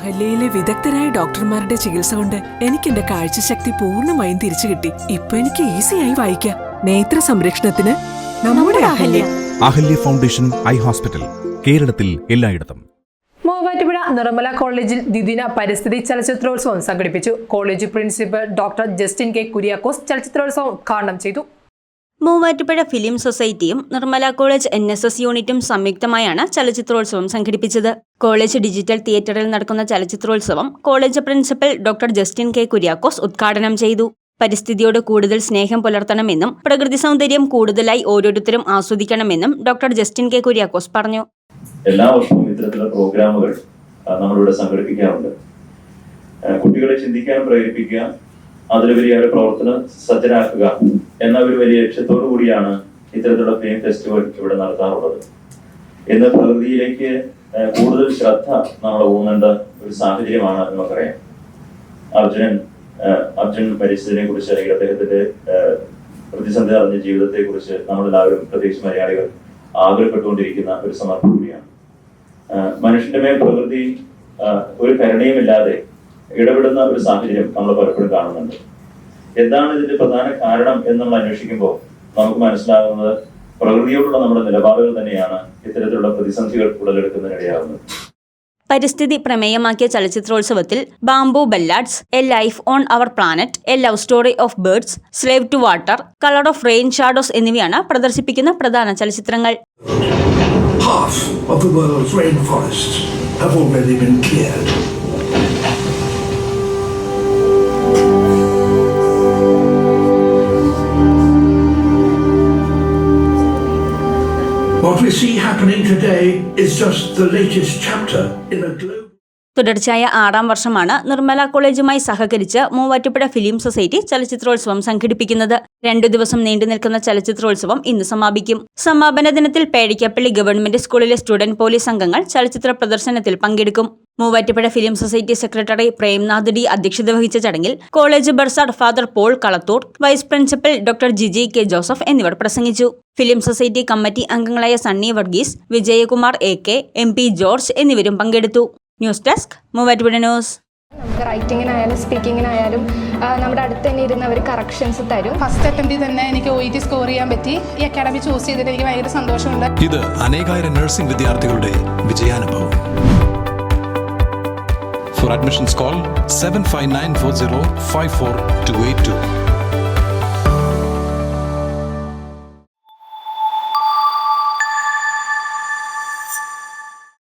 അഹല്യയിലെ വിദഗ്ധരായ ഡോക്ടർമാരുടെ ചികിത്സ കൊണ്ട് എനിക്ക് എന്റെ കാഴ്ചശക്തി പൂർണമായും തിരിച്ചു കിട്ടി. ഇപ്പൊ എനിക്ക് ഈസിയായി വായിക്കാം. നേത്ര സംരക്ഷണത്തിന് നമ്മുടെ Ahalya. Ahalya. Foundation eye hospital കേരളത്തിൽ എല്ലായിടത്തും. മൂവാറ്റുപുഴ നിർമ്മല കോളേജിൽ ദ്വിദിന പരിസ്ഥിതി ചലച്ചിത്രോത്സവം സംഘടിപ്പിച്ചു. College principal doctor Justin K Kuriakose ചലച്ചിത്രോത്സവം ഉദ്ഘാടനം ചെയ്തു. Muvattupuzha film സൊസൈറ്റിയും Nirmala college N S S യൂണിറ്റും സംയുക്തമായാണ് ചലച്ചിത്രോത്സവം സംഘടിപ്പിച്ചത്. കോളേജ് ഡിജിറ്റൽ തിയേറ്ററിൽ നടക്കുന്ന ചലച്ചിത്രോത്സവം college principal doctor Justin K Kuriakose ഉദ്ഘാടനം ചെയ്തു. പരിസ്ഥിതിയോട് കൂടുതൽ സ്നേഹം പുലർത്തണമെന്നും പ്രകൃതി സൗന്ദര്യം കൂടുതലായി ഓരോരുത്തരും ആസ്വദിക്കണമെന്നും ഡോക്ടർ ജസ്റ്റിൻ കെ കുര്യാക്കോസ് പറഞ്ഞു. എല്ലാ വർഷവും ഇത്തരത്തിലുള്ള പ്രോഗ്രാമുകൾ നമ്മളിവിടെ സംഘടിപ്പിക്കാറുണ്ട്. കുട്ടികളെ ചിന്തിക്കാൻ പ്രേരിപ്പിക്കുക അതിലുപരി അവരെ പ്രവർത്തനം സജ്ജരാക്കുക എന്ന ഒരു വലിയ ലക്ഷ്യത്തോടു കൂടിയാണ് ഇത്തരത്തിലുള്ള ഫിലിം ഫെസ്റ്റിവൽ ഇവിടെ നടത്താറുള്ളത്. ഇന്ന് പ്രകൃതിയിലേക്ക് കൂടുതൽ ശ്രദ്ധ നമ്മൾ ഊന്നേണ്ട ഒരു സാഹചര്യമാണ് നമുക്കറിയാം അർജുനൻ അർജുൻ മരിച്ചതിനെ കുറിച്ച് അല്ലെങ്കിൽ അദ്ദേഹത്തിന്റെ പ്രതിസന്ധി അറിഞ്ഞ ജീവിതത്തെ കുറിച്ച് നമ്മളെല്ലാവരും പ്രത്യേകിച്ച് മലയാളികൾ ആഗ്രഹപ്പെട്ടുകൊണ്ടിരിക്കുന്ന ഒരു സന്ദർഭം കൂടിയാണ് മനുഷ്യന്റെ മേൽ പ്രകൃതി ഒരു കരുണയുമില്ലാതെ ഇടപെടുന്ന ഒരു സാഹചര്യം നമ്മൾ പലപ്പോഴും കാണുന്നുണ്ട്. എന്താണ് ഇതിന്റെ പ്രധാന കാരണം എന്ന് നമ്മൾ അന്വേഷിക്കുമ്പോൾ നമുക്ക് മനസ്സിലാകുന്നത് പ്രകൃതിയോടുള്ള നമ്മുടെ നിലപാടുകൾ തന്നെയാണ് ഇത്തരത്തിലുള്ള പ്രതിസന്ധികൾ ഉടലെടുക്കുന്നതിനിടയാകുന്നത് പരിസ്ഥിതി പ്രമേയമാക്കിയ ചലച്ചിത്രോത്സവത്തിൽ bamboo ballads a life on our planet a love story of birds slave to water colour of rain shadows എന്നിവയാണ് പ്രദർശിപ്പിക്കുന്ന പ്രധാന ചലച്ചിത്രങ്ങൾ. Half of the world's rainforests have already been cleared. We see happening today is just the latest chapter in a global. തുടർച്ചയായ ആറാം വർഷമാണ് നിർമ്മല കോളേജുമായി സഹകരിച്ച് Muvattupuzha film society ചലച്ചിത്രോത്സവം സംഘടിപ്പിക്കുന്നത്. രണ്ടു ദിവസം നീണ്ടു നിൽക്കുന്ന ചലച്ചിത്രോത്സവം ഇന്ന് സമാപിക്കും. സമാപന ദിനത്തിൽ പേടിക്കപ്പള്ളി ഗവൺമെന്റ് സ്കൂളിലെ സ്റ്റുഡന്റ് പോലീസ് അംഗങ്ങൾ ചലച്ചിത്ര പ്രദർശനത്തിൽ പങ്കെടുക്കും. Muvattupuzha film society secretary Premnath D അധ്യക്ഷത വഹിച്ച ചടങ്ങിൽ college bursar father Paul Kalathoor vice principal doctor Jiji K Joseph എന്നിവർ പ്രസംഗിച്ചു. ഫിലിം സൊസൈറ്റി കമ്മിറ്റി അംഗങ്ങളായ Sunny Varghese Vijayakumar A K M P George എന്നിവരും പങ്കെടുത്തു. News desk Muvattupuzha news. നമുക്ക് റൈറ്റിങ്ങിനായാലും സ്പീക്കിങ്ങിനായാലും നമ്മുടെ അടുത്ത് തന്നെ ഇരുന്ന് അവർ കറക്ഷൻസ് തരും. ഫസ്റ്റ് അറ്റംപ്റ്റിൽ തന്നെ എനിക്ക് ഒ ഇ ടി സ്കോർ ചെയ്യാൻ പറ്റി. ഈ അക്കാഡമി ചൂസ് ചെയ്തിട്ട് എനിക്ക് ഭയങ്കര സന്തോഷമുണ്ട്. ഇത് അനേകായിരം നഴ്സിംഗ് വിദ്യാർത്ഥികളുടെ വിജയാനുഭവം. For admissions call seven five nine four zero five four two eight two